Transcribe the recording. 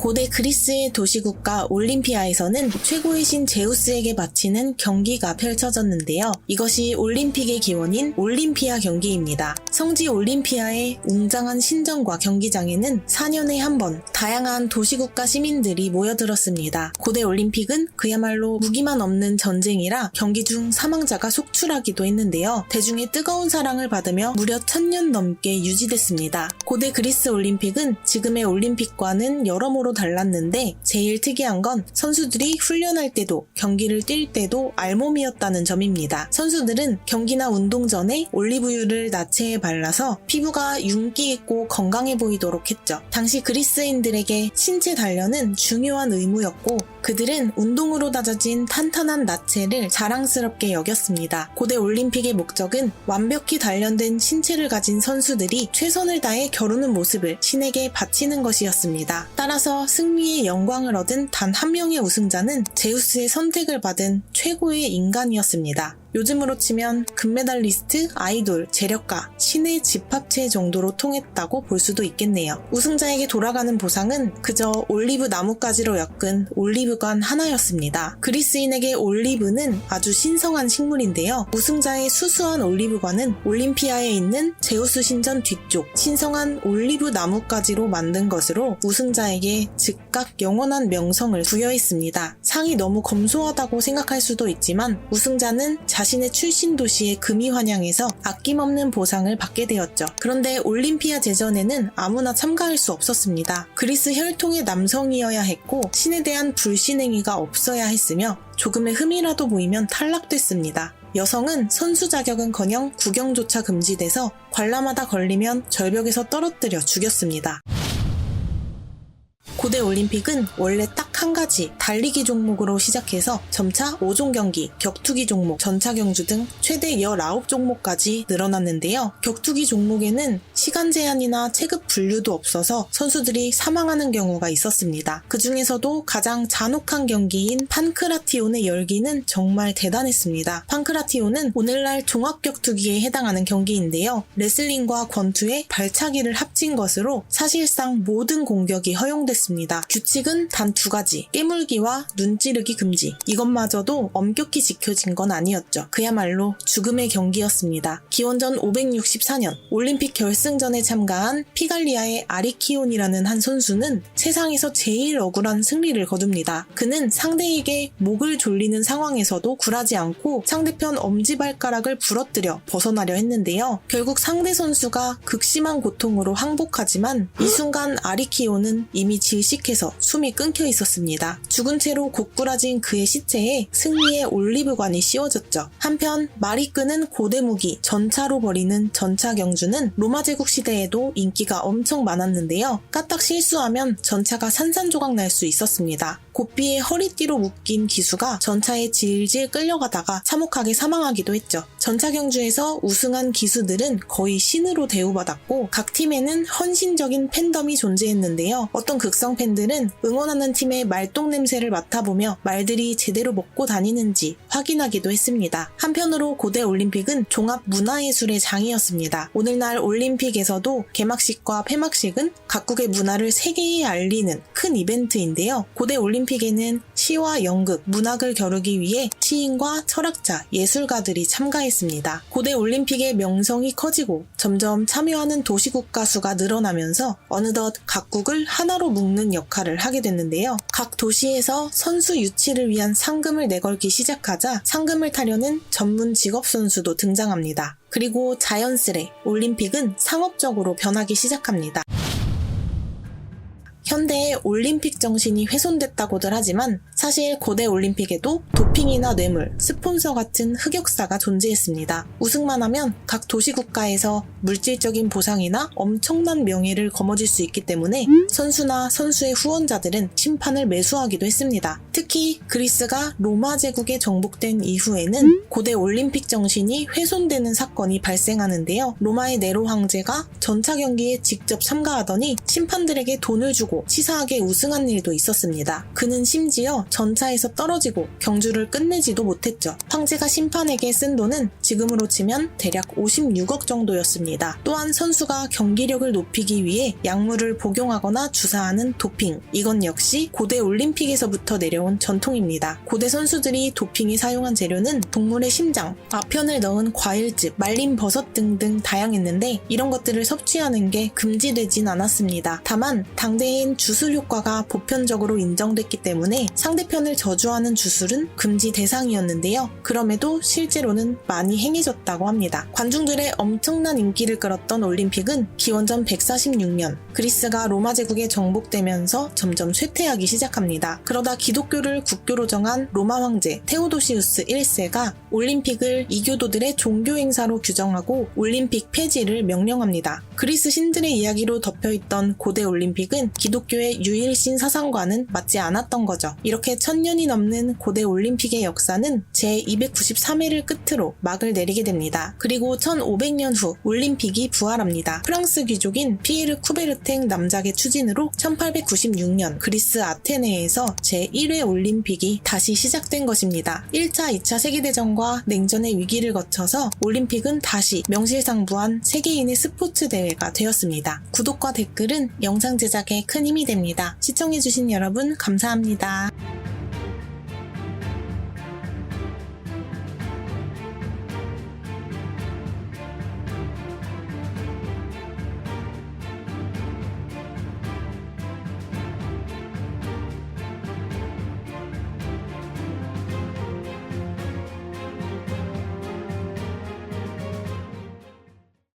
고대 그리스의 도시국가 올림피아에서는 최고의 신 제우스에게 바치는 경기가 펼쳐졌는데요. 이것이 올림픽의 기원인 올림피아 경기입니다. 성지 올림피아의 웅장한 신전과 경기장에는 4년에 한 번 다양한 도시국가 시민들이 모여들었습니다. 고대 올림픽은 그야말로 무기만 없는 전쟁이라 경기 중 사망자가 속출하기도 했는데요. 대중의 뜨거운 사랑을 받으며 무려 천년 넘게 유지됐습니다. 고대 그리스 올림픽은 지금의 올림픽과는 여러모로 달랐는데 제일 특이한 건 선수들이 훈련할 때도 경기를 뛸 때도 알몸이었다는 점입니다. 선수들은 경기나 운동 전에 올리브유를 나체에 발라서 피부가 윤기 있고 건강해 보이도록 했죠. 당시 그리스인들에게 신체 단련은 중요한 의무였고 그들은 운동으로 다져진 탄탄한 나체를 자랑스럽게 여겼습니다. 고대 올림픽의 목적은 완벽히 단련된 신체를 가진 선수들이 최선을 다해 겨루는 모습을 신에게 바치는 것이었습니다. 따라서 승리의 영광을 얻은 단 한 명의 우승자는 제우스의 선택을 받은 최고의 인간이었습니다. 요즘으로 치면 금메달리스트, 아이돌, 재력가, 신의 집합체 정도로 통했다고 볼 수도 있겠네요. 우승자에게 돌아가는 보상은 그저 올리브 나뭇가지로 엮은 올리브관 하나였습니다. 그리스인에게 올리브는 아주 신성한 식물인데요. 우승자의 수수한 올리브관은 올림피아에 있는 제우스 신전 뒤쪽 신성한 올리브 나뭇가지로 만든 것으로 우승자에게 즉각 영원한 명성을 부여했습니다. 상이 너무 검소하다고 생각할 수도 있지만 우승자는 자 신의 출신 도시의 금이 환영에서 아낌없는 보상을 받게 되었죠. 그런데 올림피아 제전에는 아무나 참가할 수 없었습니다. 그리스 혈통의 남성이어야 했고 신에 대한 불신행위가 없어야 했으며 조금의 흠이라도 보이면 탈락됐습니다. 여성은 선수 자격은 커녕 구경조차 금지돼서 관람하다 걸리면 절벽에서 떨어뜨려 죽였습니다. 고대 올림픽은 원래 딱 한 가지 달리기 종목으로 시작해서 점차 5종 경기, 격투기 종목, 전차 경주 등 최대 19종목까지 늘어났는데요. 격투기 종목에는 시간 제한이나 체급 분류도 없어서 선수들이 사망하는 경우가 있었습니다. 그 중에서도 가장 잔혹한 경기인 판크라티온의 열기는 정말 대단했습니다. 판크라티온은 오늘날 종합격투기에 해당하는 경기인데요. 레슬링과 권투의 발차기를 합친 것으로 사실상 모든 공격이 허용됐습니다. 규칙은 단 두 가지. 깨물기와 눈 찌르기 금지. 이것마저도 엄격히 지켜진 건 아니었죠. 그야말로 죽음의 경기였습니다. 기원전 564년 올림픽 결승전에 참가한 피갈리아의 아리키온이라는 한 선수는 세상에서 제일 억울한 승리를 거둡니다. 그는 상대에게 목을 졸리는 상황에서도 굴하지 않고 상대편 엄지발가락을 부러뜨려 벗어나려 했는데요. 결국 상대 선수가 극심한 고통으로 항복하지만 이 순간 아리키온은 이미 질 식해서 숨이 끊겨 있었습니다. 죽은 채로 고꾸라진 그의 시체에 승리의 올리브관이 씌워졌죠. 한편 말이 끄는 고대 무기 전차로 버리는 전차 경주는 로마 제국 시대에도 인기가 엄청 많았는데요. 까딱 실수하면 전차가 산산조각 날 수 있었습니다. 고삐에 허리띠로 묶인 기수가 전차에 질질 끌려가다가 참혹하게 사망하기도 했죠. 전차 경주에서 우승한 기수들은 거의 신으로 대우받았고 각 팀에는 헌신적인 팬덤이 존재했는데요. 어떤 극성 팬들은 응원하는 팀의 말똥 냄새를 맡아보며 말들이 제대로 먹고 다니는지 확인하기도 했습니다. 한편으로 고대 올림픽은 종합 문화예술의 장이었습니다. 오늘날 올림픽에서도 개막식과 폐막식은 각국의 문화를 세계에 알리는 큰 이벤트인데요. 고대 올림픽에는 시와 연극, 문학을 겨루기 위해 시인과 철학자, 예술가들이 참가했습니다. 고대 올림픽의 명성이 커지고 점점 참여하는 도시국가 수가 늘어나면서 어느덧 각국을 하나로 묶는 역할을 하게 됐는데요. 각 도시에서 선수 유치를 위한 상금을 내걸기 시작하자 상금을 타려는 전문 직업 선수도 등장합니다. 그리고 자연스레 올림픽은 상업적으로 변하기 시작합니다. 현대의 올림픽 정신이 훼손됐다고들 하지만 사실 고대 올림픽에도 도핑이나 뇌물, 스폰서 같은 흑역사가 존재했습니다. 우승만 하면 각 도시국가에서 물질적인 보상이나 엄청난 명예를 거머쥘 수 있기 때문에 선수나 선수의 후원자들은 심판을 매수하기도 했습니다. 특히 그리스가 로마 제국에 정복된 이후에는 고대 올림픽 정신이 훼손되는 사건이 발생하는데요. 로마의 네로 황제가 전차 경기에 직접 참가하더니 심판들에게 돈을 주고 치사하게 우승한 일도 있었습니다. 그는 심지어 전차에서 떨어지고 경주를 끝내지도 못했죠. 황제가 심판에게 쓴 돈은 지금으로 치면 대략 56억 정도였습니다. 또한 선수가 경기력을 높이기 위해 약물을 복용하거나 주사하는 도핑. 이건 역시 고대 올림픽에서부터 내려온 전통입니다. 고대 선수들이 도핑이 사용한 재료는 동물의 심장, 아편을 넣은 과일즙, 말린 버섯 등등 다양했는데 이런 것들을 섭취하는 게 금지되진 않았습니다. 다만 당대인 주술 효과가 보편적으로 인정됐기 때문에 상대 편을 저주하는 주술은 금지 대상이었는데요. 그럼에도 실제로는 많이 행해졌다고 합니다. 관중들의 엄청난 인기를 끌었던 올림픽은 기원전 146년 그리스가 로마 제국에 정복되면서 점점 쇠퇴하기 시작합니다. 그러다 기독교를 국교로 정한 로마 황제 테오도시우스 1세가 올림픽을 이교도들의 종교 행사로 규정하고 올림픽 폐지를 명령합니다. 그리스 신들의 이야기로 덮여있던 고대 올림픽은 기독교의 유일신 사상과는 맞지 않았던 거죠. 이렇게 천년이 넘는 고대 올림픽의 역사는 제293회를 끝으로 막을 내리게 됩니다. 그리고 1500년 후 올림픽이 부활합니다. 프랑스 귀족인 피에르 쿠베르탱 남작의 추진으로 1896년 그리스 아테네에서 제1회 올림픽이 다시 시작된 것입니다. 1차, 2차 세계대전과 냉전의 위기를 거쳐서 올림픽은 다시 명실상부한 세계인의 스포츠 대회가 되었습니다. 구독과 댓글은 영상 제작에 큰 힘이 됩니다. 시청해주신 여러분 감사합니다.